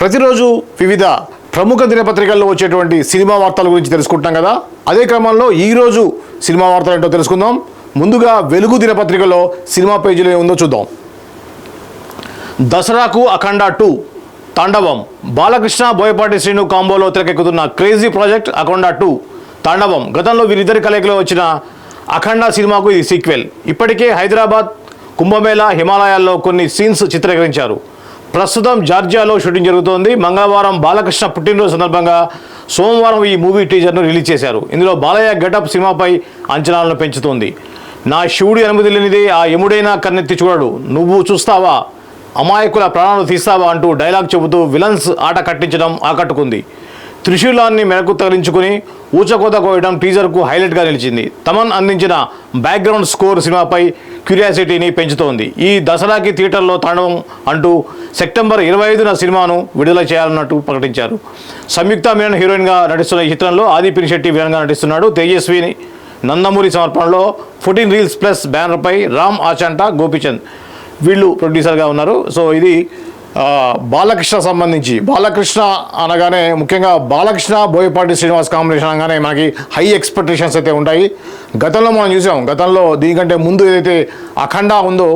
ప్రతిరోజు వివిధ ప్రముఖ దినపత్రికల్లో వచ్చేటువంటి సినిమా వార్తల గురించి తెలుసుకుంటాం కదా? అదే క్రమంలో ఈరోజు సినిమా వార్తలు ఏంటో తెలుసుకుందాం. ముందుగా వెలుగు దినపత్రికలో సినిమా పేజీలో ఏముందో చూద్దాం. దసరాకు అఖండ టూ తాండవం. బాలకృష్ణ బోయపాటి శ్రీను కాంబోలో తెరకెక్కుతున్న క్రేజీ ప్రాజెక్ట్ అఖండ టూ తాండవం. గతంలో వీరిద్దరి కలయికలో వచ్చిన అఖండ సినిమాకు ఇది సీక్వెల్. ఇప్పటికే హైదరాబాద్ కుంభమేళ హిమాలయాల్లో కొన్ని సీన్స్ చిత్రీకరించారు. ప్రస్తుతం జార్జియాలో షూటింగ్ జరుగుతోంది. మంగళవారం బాలకృష్ణ పుట్టినరోజు సందర్భంగా సోమవారం ఈ మూవీ టీజర్ను రిలీజ్ చేశారు. ఇందులో బాలయ్య గెటప్ సినిమాపై అంచనాలను పెంచుతోంది. నా శివుడి అనుమతి లేనిదే ఆ యముడైనా కన్నెత్తి చూడడు. నువ్వు చూస్తావా? అమాయకుల ప్రాణాలు తీస్తావా? అంటూ డైలాగ్ చెబుతూ విలన్స్ ఆట కట్టించడం ఆకట్టుకుంది. త్రిశూలాన్ని మెరకు తగిలించుకుని ఊచకోత కోయడం టీజర్కు హైలైట్గా నిలిచింది. తమన్ అందించిన బ్యాక్గ్రౌండ్ స్కోర్ సినిమాపై క్యూరియాసిటీని పెంచుతోంది. ఈ దసరాకి థియేటర్లో తాండవం అంటూ సెప్టెంబర్ ఇరవై ఐదున సినిమాను విడుదల చేయాలన్నట్టు ప్రకటించారు. సంయుక్త మీనన్ హీరోయిన్గా నటిస్తున్న ఈ చిత్రంలో ఆది పినిశెట్టి విలన్గా నటిస్తున్నాడు. తేజస్విని నందమూరి సమర్పణలో ఫోర్టీన్ రీల్స్ ప్లస్ బ్యానర్పై రామ్ ఆచంట గోపిచంద్ వీళ్ళు ప్రొడ్యూసర్గా ఉన్నారు. సో ఇది బాలకృష్ణ సంబంధించి బాలకృష్ణ అనగానే ముఖ్యంగా బాలకృష్ణ బోయపాటి శ్రీనివాస్ కాంబినేషన్ అనగానే మనకి హై ఎక్స్పెక్టేషన్స్ అయితే ఉంటాయి. గతంలో మనం చూసాం గతంలో దీనికంటే ముందు ఏదైతే అఖండ ఉందో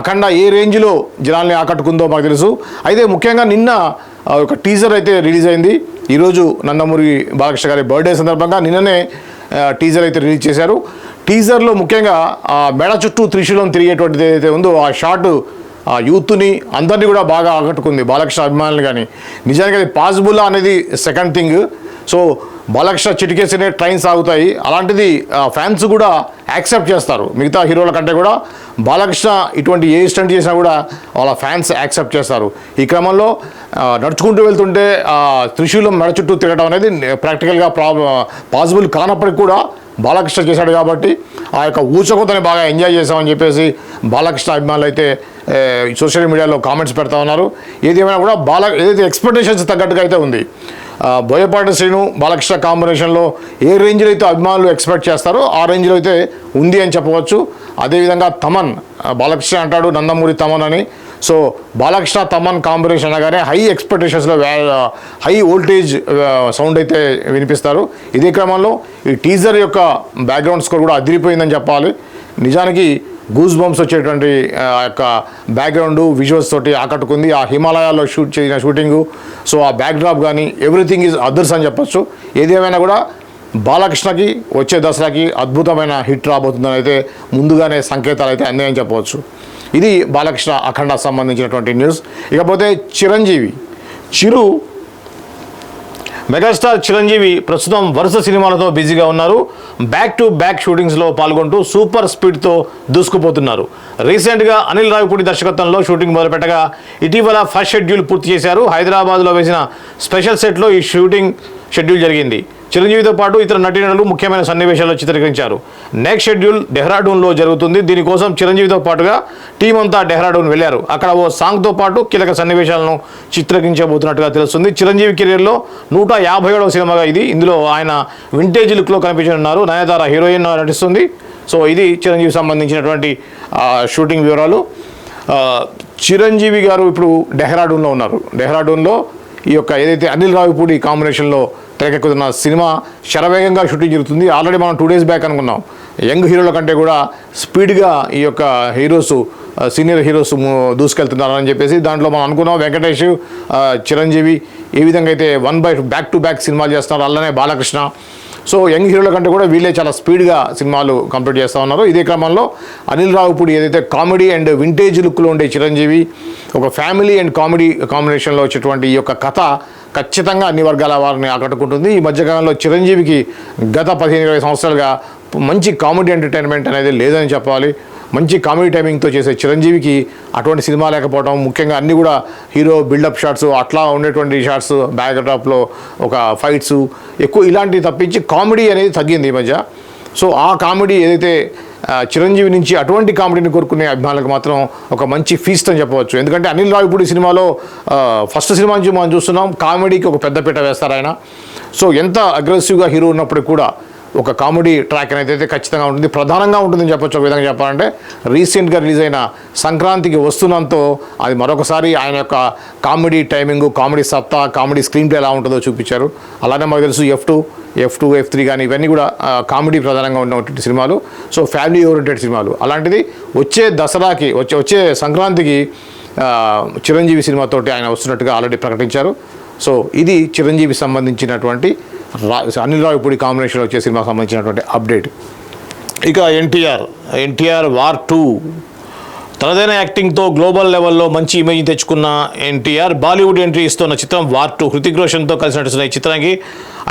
అఖండ ఏ రేంజ్లో జనాల్ని ఆకట్టుకుందో మాకు తెలుసు. అయితే ముఖ్యంగా నిన్న ఆ, ఒక టీజర్ అయితే రిలీజ్ అయింది. ఈరోజు నందమూరి బాలకృష్ణ గారి బర్త్డే సందర్భంగా నిన్ననే టీజర్ అయితే రిలీజ్ చేశారు. టీజర్లో ముఖ్యంగా ఆ మెడ చుట్టూ త్రిశూలం తిరిగేటువంటిది ఏదైతే ఉందో ఆ షాట్ ఆ యూత్ని అందరినీ కూడా బాగా ఆకట్టుకుంది. బాలకృష్ణ అభిమానులు కానీ నిజానికి అది పాసిబుల్ అనేది సెకండ్ థింగ్. సో బాలకృష్ణ చిటికేసినే ట్రైన్స్ ఆగుతాయి. అలాంటిది ఫ్యాన్స్ కూడా యాక్సెప్ట్ చేస్తారు. మిగతా హీరోల కంటే కూడా బాలకృష్ణ ఇటువంటి ఏ స్టంట్ చేసినా కూడా వాళ్ళ ఫ్యాన్స్ యాక్సెప్ట్ చేస్తారు. ఈ క్రమంలో నడుచుకుంటూ వెళ్తుంటే త్రిశూలం మెడ చుట్టూ తిరగడం అనేది ప్రాక్టికల్గా ప్రాబ్లం పాసిబుల్ కానప్పటికి కూడా బాలకృష్ణ చేశాడు కాబట్టి ఆ యొక్క ఊచకోతని బాగా ఎంజాయ్ చేసామని చెప్పేసి బాలకృష్ణ అభిమానులు అయితే సోషల్ మీడియాలో కామెంట్స్ పెడతా ఉన్నారు. ఏది ఏమైనా కూడా బాల ఏదైతే ఎక్స్పెక్టేషన్స్ తగ్గట్టుగా అయితే ఉంది. బోయపాటి శ్రీను బాలకృష్ణ కాంబినేషన్లో ఏ రేంజ్లో అయితే అభిమానులు ఎక్స్పెక్ట్ చేస్తారో ఆ రేంజ్లో అయితే ఉంది అని చెప్పవచ్చు. అదేవిధంగా తమన్ బాలకృష్ణ అంటాడు నందమూరి తమన్ అని. సో బాలకృష్ణ తమన్ కాంబినేషన్ అనగానే హై ఎక్స్పెక్టేషన్స్లో హై వోల్టేజ్ సౌండ్ అయితే వినిపిస్తారు. ఇదే క్రమంలో ఈ టీజర్ యొక్క బ్యాక్గ్రౌండ్ స్కోర్ కూడా అదిరిపోయిందని చెప్పాలి. నిజానికి గూస్ బంప్స్ వచ్చేటువంటి ఆ యొక్క బ్యాక్గ్రౌండ్ విజువల్స్ తోటి ఆకట్టుకుంది. ఆ హిమాలయాల్లో షూట్ చేసిన షూటింగు సో ఆ బ్యాక్డ్రాప్ కానీ ఎవ్రీథింగ్ ఈజ్ అదర్స్ అని చెప్పొచ్చు. ఏదేమైనా కూడా బాలకృష్ణకి వచ్చే దసరాకి అద్భుతమైన హిట్ రాబోతుందని అయితే ముందుగానే సంకేతాలు అయితే అందాయని చెప్పవచ్చు. ఇది బాలకృష్ణ అఖండ సంబంధించినటువంటి న్యూస్ ఇకపోతే చిరంజీవి. చిరు మెగాస్టార్ చిరంజీవి ప్రస్తుతం వరుస సినిమాలతో బిజీగా ఉన్నారు. బ్యాక్ టు బ్యాక్ షూటింగ్స్లో పాల్గొంటూ సూపర్ స్పీడ్తో దూసుకుపోతున్నారు. రీసెంట్గా అనిల్ రావిపూడి దర్శకత్వంలో షూటింగ్ మొదలుపెట్టగా ఇటీవల ఫస్ట్ షెడ్యూల్ పూర్తి చేశారు. హైదరాబాద్లో వేసిన స్పెషల్ సెట్లో ఈ షూటింగ్ షెడ్యూల్ జరిగింది. చిరంజీవితో పాటు ఇతర నటీనటులు ముఖ్యమైన సన్నివేశాల్లో చిత్రీకరించారు. నెక్స్ట్ షెడ్యూల్ డెహ్రాడూన్లో జరుగుతుంది. దీనికోసం చిరంజీవితో పాటుగా టీం అంతా డెహ్రాడూన్ వెళ్ళారు అక్కడ ఓ సాంగ్తో పాటు కీలక సన్నివేశాలను చిత్రీకరించబోతున్నట్టుగా తెలుస్తుంది. చిరంజీవి కెరీర్లో నూట యాభై ఏడవ సినిమాగా ఇది. ఇందులో ఆయన వింటేజ్ లుక్లో కనిపించనున్నారు. నయనతార హీరోయిన్ నటిస్తుంది. సో ఇది చిరంజీవి సంబంధించినటువంటి షూటింగ్ వివరాలు. చిరంజీవి గారు ఇప్పుడు డెహ్రాడూన్లో ఉన్నారు. డెహ్రాడూన్లో ఈ యొక్క ఏదైతే అనిల్ రావిపూడి కాంబినేషన్లో తెరకెక్కుతున్న సినిమా శరవేగంగా షూటింగ్ జరుగుతుంది. ఆల్రెడీ మనం టూ డేస్ బ్యాక్ అనుకున్నాం. యంగ్ హీరోల కంటే కూడా స్పీడ్గా ఈ యొక్క హీరోస్ సీనియర్ హీరోస్ దూసుకెళ్తున్నారని చెప్పేసి దాంట్లో మనం అనుకున్నాం. వెంకటేష్ చిరంజీవి ఏ విధంగా అయితే one by back to back సినిమాలు చేస్తున్నారు. అలానే బాలకృష్ణ. సో యంగ్ హీరోల కంటే కూడా వీళ్ళే చాలా స్పీడ్గా సినిమాలు కంప్లీట్ చేస్తూ ఉన్నారు. ఇదే క్రమంలో అనిల్ రావుపూడి ఏదైతే కామెడీ అండ్ వింటేజ్ లుక్లో ఉండే చిరంజీవి ఒక ఫ్యామిలీ అండ్ కామెడీ కాంబినేషన్లో వచ్చేటువంటి ఈ యొక్క కథ ఖచ్చితంగా అన్ని వర్గాల వారిని ఆకట్టుకుంటుంది. ఈ మధ్యకాలంలో చిరంజీవికి గత పదిహేను ఇరవై సంవత్సరాలుగా మంచి కామెడీ ఎంటర్టైన్మెంట్ అనేది లేదని చెప్పాలి. మంచి కామెడీ టైమింగ్తో చేసే చిరంజీవికి అటువంటి సినిమా లేకపోవడం ముఖ్యంగా అన్నీ కూడా హీరో బిల్డప్ షాట్స్ అట్లా ఉండేటువంటి షాట్స్ బ్యాక్డ్రాప్లో ఒక ఫైట్స్ ఎక్కువ ఇలాంటివి తప్పించి కామెడీ అనేది తగ్గింది ఈ మధ్య. సో ఆ కామెడీ ఏదైతే చిరంజీవి నుంచి అటువంటి కామెడీని కోరుకునే అభిమానులకు మాత్రం ఒక మంచి ఫీస్ట్ అని చెప్పవచ్చు. ఎందుకంటే అనిల్ రావిపూడి సినిమాలో ఫస్ట్ సినిమా నుంచి మనం చూస్తున్నాం కామెడీకి ఒక పెద్దపీట వేస్తారు ఆయన. సో ఎంత అగ్రెసివ్గా హీరో ఉన్నప్పటికీ కూడా ఒక కామెడీ ట్రాక్ అనేది అయితే ఖచ్చితంగా ఉంటుంది ప్రధానంగా ఉంటుందని చెప్పొచ్చు ఒక విధంగా చెప్పాలంటే. రీసెంట్గా రిలీజ్ అయిన సంక్రాంతికి వస్తున్నంతో అది మరొకసారి ఆయన యొక్క కామెడీ టైమింగ్ కామెడీ సత్తా కామెడీ స్క్రీన్ ప్లే ఎలా ఉంటుందో చూపించారు. అలానే మాకు తెలుసు F two F two F three కానీ ఇవన్నీ కూడా కామెడీ ప్రధానంగా ఉన్నటువంటి సినిమాలు. సో ఫ్యామిలీ ఓరియంటెడ్ సినిమాలు. అలాంటిది వచ్చే దసరాకి వచ్చే వచ్చే సంక్రాంతికి చిరంజీవి సినిమాతోటి ఆయన వస్తున్నట్టుగా ఆల్రెడీ ప్రకటించారు. సో ఇది చిరంజీవి సంబంధించినటువంటి రా అనిల్ రావిపూడి కాంబినేషన్లో వచ్చే సినిమాకి సంబంధించినటువంటి అప్డేట్ ఇక ఎన్టీఆర్ ఎన్టీఆర్ వార్ టూ తనదైన యాక్టింగ్తో గ్లోబల్ లెవెల్లో మంచి ఇమేజ్ తెచ్చుకున్న ఎన్టీఆర్ బాలీవుడ్ ఎంట్రీ ఇస్తున్న చిత్రం వార్ టూ హృతిక్ రోషన్తో కలిసి నటిస్తున్న ఈ చిత్రానికి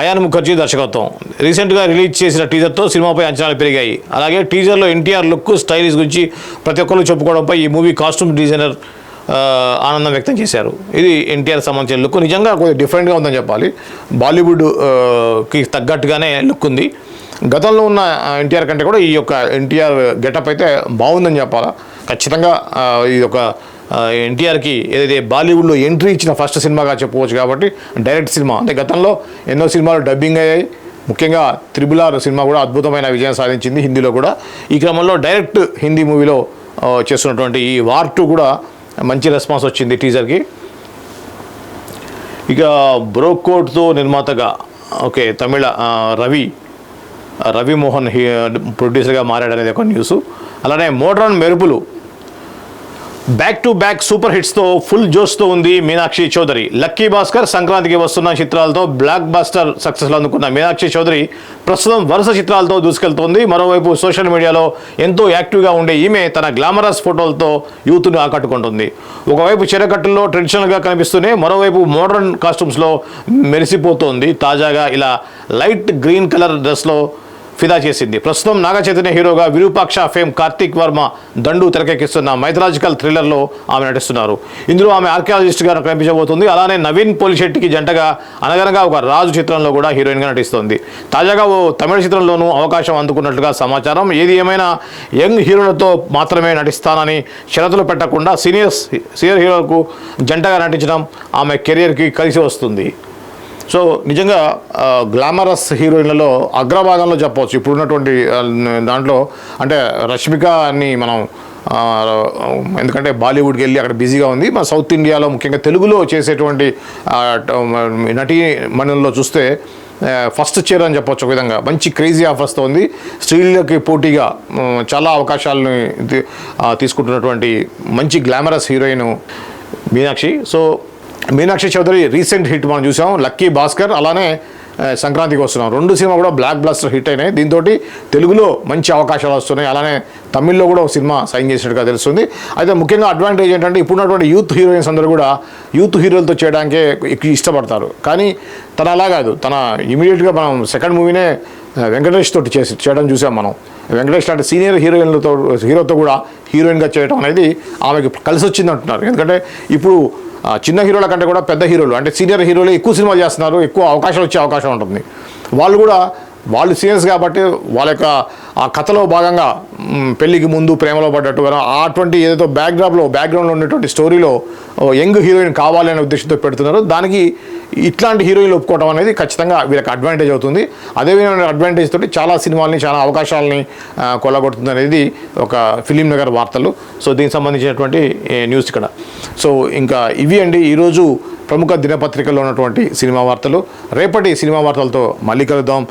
అయాన్ ముఖర్జీ దర్శకత్వం. రీసెంట్గా రిలీజ్ చేసిన టీజర్తో సినిమాపై అంచనాలు పెరిగాయి. అలాగే టీజర్లో ఎన్టీఆర్ లుక్ స్టైలిష్ గురించి ప్రతి ఒక్కరు చెప్పుకోవడంపై ఈ మూవీ కాస్ట్యూమ్ డిజైనర్ ఆనందం వ్యక్తం చేశారు. ఇది ఎన్టీఆర్ సంబంధించిన లుక్ నిజంగా కొద్దిగా డిఫరెంట్గా ఉందని చెప్పాలి. బాలీవుడ్కి తగ్గట్టుగానే లుక్ ఉంది. గతంలో ఉన్న ఎన్టీఆర్ కంటే కూడా ఈ యొక్క ఎన్టీఆర్ గెటప్ అయితే బాగుందని చెప్పాలా? ఖచ్చితంగా ఇది ఒక ఎన్టీఆర్కి ఏదైతే బాలీవుడ్లో ఎంట్రీ ఇచ్చిన ఫస్ట్ సినిమాగా చెప్పుకోవచ్చు కాబట్టి డైరెక్ట్ సినిమా. అంటే గతంలో ఎన్నో సినిమాలు డబ్బింగ్ అయ్యాయి. ముఖ్యంగా త్రిబుల్ ఆర్ సినిమా కూడా అద్భుతమైన విజయం సాధించింది హిందీలో కూడా. ఈ క్రమంలో డైరెక్ట్ హిందీ మూవీలో చేస్తున్నటువంటి ఈ వార్ టూ కూడా మంచి రెస్పాన్స్ వచ్చింది టీజర్కి. ఇక బ్రోకోట్తో నిర్మాతగా okay Tamil Ravi Ravi Mohan he ప్రొడ్యూసర్గా మారాడనేది ఒక న్యూస్. అలానే మోడ్రన్ మెరుపులు బ్యాక్ టు బ్యాక్ సూపర్ హిట్స్తో ఫుల్ జోష్తో ఉంది మీనాక్షి చౌదరి. లక్కీ భాస్కర్ సంక్రాంతికి వస్తున్న చిత్రాలతో బ్లాక్ బాస్టర్ సక్సెస్లు అందుకున్న మీనాక్షి చౌదరి ప్రస్తుతం వరుస చిత్రాలతో దూసుకెళ్తోంది. మరోవైపు సోషల్ మీడియాలో ఎంతో యాక్టివ్గా ఉండే ఈమె తన గ్లామరస్ ఫోటోలతో యూత్ను ఆకట్టుకుంటుంది. ఒకవైపు చెరకట్టుల్లో ట్రెడిషనల్గా కనిపిస్తూనే మరోవైపు మోడర్న్ కాస్ట్యూమ్స్లో మెరిసిపోతోంది. తాజాగా ఇలా లైట్ గ్రీన్ కలర్ డ్రెస్లో ఫిదా చేసింది. ప్రస్తుతం నాగ చైతన్య హీరోగా విరూపాక్ష ఫేమ్ కార్తీక్ వర్మ దండు తెరకెక్కిస్తున్న మైథలాజికల్ థ్రిల్లర్లో ఆమె నటిస్తున్నారు. ఇందులో ఆమె ఆర్కియాలజిస్ట్గా కనిపించబోతుంది. అలానే నవీన్ పోలిశెట్టికి జంటగా అనగనగా ఒక రాజు చిత్రంలో కూడా హీరోయిన్గా నటిస్తోంది. తాజాగా ఓ తమిళ చిత్రంలోనూ అవకాశం అందుకున్నట్లుగా సమాచారం. ఏది ఏమైనా యంగ్ హీరోలతో మాత్రమే నటిస్తానని షరతులు పెట్టకుండా సీనియర్ సీనియర్ హీరోలకు జంటగా నటించడం ఆమె కెరియర్కి కలిసి వస్తుంది. సో నిజంగా గ్లామరస్ హీరోయిన్లలో అగ్రభాగంలో చెప్పవచ్చు. ఇప్పుడున్నటువంటి దాంట్లో అంటే రష్మికని మనం ఎందుకంటే బాలీవుడ్కి వెళ్ళి అక్కడ బిజీగా ఉంది. మన సౌత్ ఇండియాలో ముఖ్యంగా తెలుగులో చేసేటువంటి నటీ మనలో చూస్తే ఫస్ట్ చైర్ అని చెప్పొచ్చు ఒక విధంగా. మంచి క్రేజీ ఆఫర్స్తో ఉంది. స్త్రీలకి పోటీగా చాలా అవకాశాలను తీసుకుంటున్నటువంటి మంచి glamorous heroine Meenakshi. So Meenakshi Chaudhary recent hit మనం చూసాం. లక్కీ భాస్కర్ అలానే సంక్రాంతికి వస్తున్నాం. రెండు సినిమా కూడా బ్లాక్ బ్లాస్టర్ హిట్ అయినాయి. దీంతో తెలుగులో మంచి అవకాశాలు వస్తున్నాయి. అలానే తమిళ్ళో కూడా ఒక సినిమా సైన్ చేసినట్టుగా తెలుస్తుంది. అయితే ముఖ్యంగా అడ్వాంటేజ్ ఏంటంటే ఇప్పుడున్నటువంటి యూత్ హీరోయిన్స్ అందరూ కూడా యూత్ హీరోలతో చేయడానికే ఎక్కువ ఇష్టపడతారు. కానీ తన అలా కాదు. తన ఇమీడియట్గా మనం సెకండ్ మూవీనే వెంకటేష్ తోటి చేసి చేయడం చూసాం మనం. వెంకటేష్ లాంటి సీనియర్ హీరోయిన్లతో హీరోతో కూడా హీరోయిన్గా చేయడం అనేది ఆమెకి కలిసి వచ్చింది అంటున్నారు ఎందుకంటే ఇప్పుడు చిన్న హీరోల కంటే కూడా పెద్ద హీరోలు అంటే సీనియర్ హీరోలు ఎక్కువ సినిమాలు చేస్తున్నారు ఎక్కువ అవకాశాలు వచ్చే అవకాశం ఉంటుంది. వాళ్ళు కూడా వాళ్ళు సీనియర్స్ కాబట్టి వాళ్ళ యొక్క ఆ కథలో భాగంగా పెళ్ళికి ముందు ప్రేమలో పడ్డట్టు అటువంటి ఏదైతే బ్యాక్డ్రాప్లో బ్యాక్గ్రౌండ్లో ఉన్నటువంటి స్టోరీలో యంగ్ హీరోయిన్ కావాలి అనే ఉద్దేశంతో పెడుతున్నారు. దానికి ఇట్లాంటి హీరోయిన్లు ఒప్పుకోవడం అనేది ఖచ్చితంగా వీళ్ళకి అడ్వాంటేజ్ అవుతుంది. అదేవిధమైన అడ్వాంటేజ్ తోటి చాలా సినిమాల్ని చాలా అవకాశాలని కొల్లగొడుతుంది అనేది ఒక ఫిలిం నగర్ వార్తలు. సో దీనికి సంబంధించినటువంటి న్యూస్ ఇక్కడ. సో ఇంకా ఇవి అండి ఈరోజు ప్రముఖ దినపత్రికల్లో ఉన్నటువంటి సినిమా వార్తలు. రేపటి సినిమా వార్తలతో మళ్ళీ కలుద్దాం.